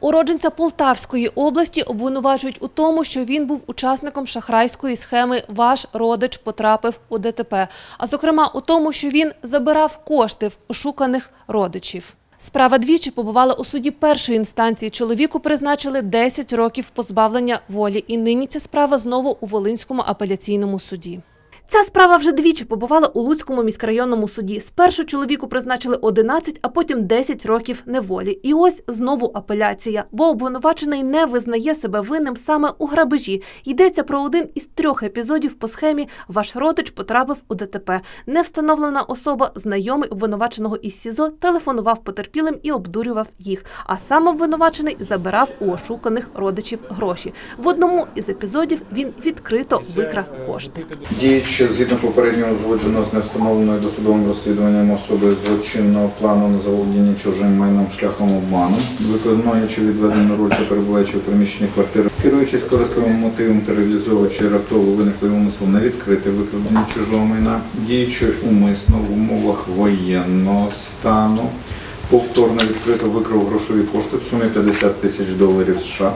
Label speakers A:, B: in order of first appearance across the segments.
A: Уродженця Полтавської області обвинувачують у тому, що він був учасником шахрайської схеми «Ваш родич потрапив у ДТП», а зокрема у тому, що він забирав кошти в ошуканих родичів. Справа двічі побувала у суді першої інстанції. Чоловіку призначили 10 років позбавлення волі, і нині ця справа знову у Волинському апеляційному суді. Ця справа вже двічі побувала у Луцькому міськрайонному суді. Спершу чоловіку призначили 11, а потім 10 років неволі. І ось знову апеляція, бо обвинувачений не визнає себе винним саме у грабежі. Йдеться про один із трьох епізодів по схемі «Ваш родич потрапив у ДТП». Невстановлена особа, знайомий обвинуваченого із СІЗО, телефонував потерпілим і обдурював їх. А сам обвинувачений забирав у ошуканих родичів гроші. В одному із епізодів він відкрито викрав кошти.
B: Діючи згідно попереднього узгодженого з невстановленою досудовим розслідуванням особи злочинного плану на заволодіння чужим майном шляхом обману, виконуючи відведену роль та перебуваючи у приміщенні квартири, керуючись корисливим мотивом та реалізовуючи раптово виниклий умисел на відкрите викрадення чужого майна, діючи умисно в умовах воєнного стану, повторно відкрито викрав грошові кошти в сумі 50 тисяч доларів США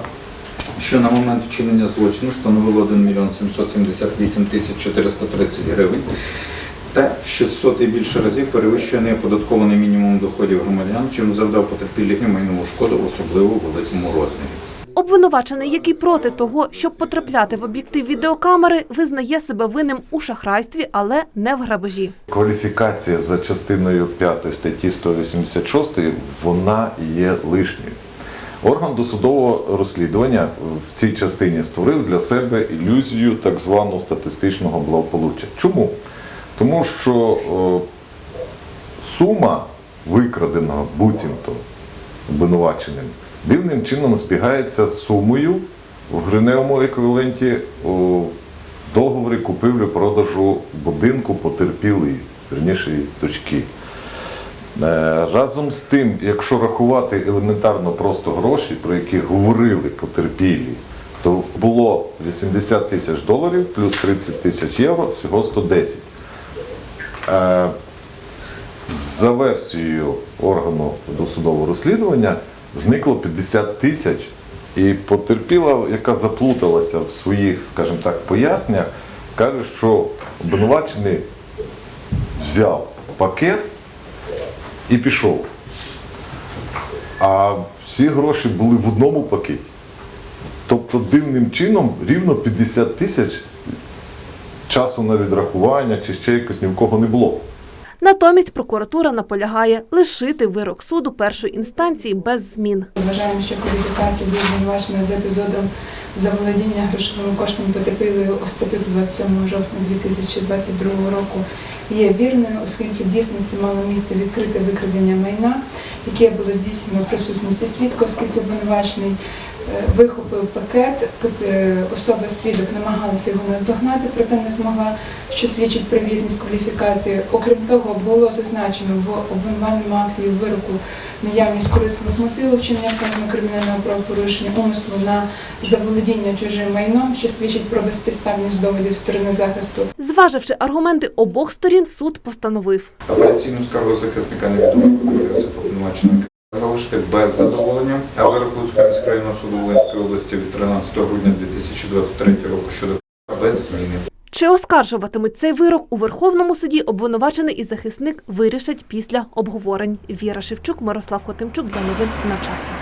B: що на момент вчинення злочину становило 1 мільйон 778 тисяч 430 гривень та в 600 і більше разів перевищує неоподаткований мінімум доходів громадян, чим завдав потерпілій майнову шкоду, особливо в великому розмірі.
A: Обвинувачений, який проти того, щоб потрапляти в об'єктив відеокамери, визнає себе винним у шахрайстві, але не в грабежі.
C: Кваліфікація за частиною 5 статті 186 вона є лишньою. Орган досудового розслідування в цій частині створив для себе ілюзію так званого статистичного благополуччя. Чому? Тому що о, сума викраденого буцімто обвинуваченим дивним чином збігається з сумою в гривневому еквіваленті у договорі купівлі-продажу будинку потерпілої, верніше дочки. Е, Разом з тим, якщо рахувати елементарно просто гроші, про які говорили потерпілі, то було 80 тисяч доларів плюс 30 тисяч євро, всього 110. Е, За версією органу досудового розслідування зникло 50 тисяч, і потерпіла, яка заплуталася в своїх, скажімо так, поясненнях, каже, що обвинувачений взяв пакет і пішов. А всі гроші були в одному пакеті. Тобто дивним чином рівно 50 тисяч часу на відрахування чи ще якось ні в кого не було.
A: Натомість прокуратура наполягає лишити вирок суду першої інстанції без змін.
D: Вважаємо, що кваліфікація дій обвинуваченого за епізодом заволодіння грошовими коштами потерпілої Остапюк 27 жовтня 2022 року є вірною, оскільки в дійсності мало місце відкрите викрадення майна, яке було здійснено в присутності свідка, оскільки обвинувачений е, вихопив пакет, е, особа свідок намагалася його наздогнати, проте не змогла, що свідчить про вірність кваліфікації. Окрім того, було зазначено в обвинувальному акті і вироку наявність корисливих мотивів вчинення вказаного кримінального правопорушення, умислу на заволодіння чужим майном, що свідчить про безпідставність доводів сторони захисту.
A: Зваживши аргументи обох сторін, суд постановив.
B: Апеляційну скаргу захисника невідомих інтересів залишити без задоволення, а вирок Луцького міськрайонного суду Волинської області від 13 грудня 2023 року щодо без зміни.
A: Чи оскаржуватимуть цей вирок у Верховному суді обвинувачений і захисник вирішать після обговорень. Віра Шевчук, Мирослав Хотимчук для новин на часі.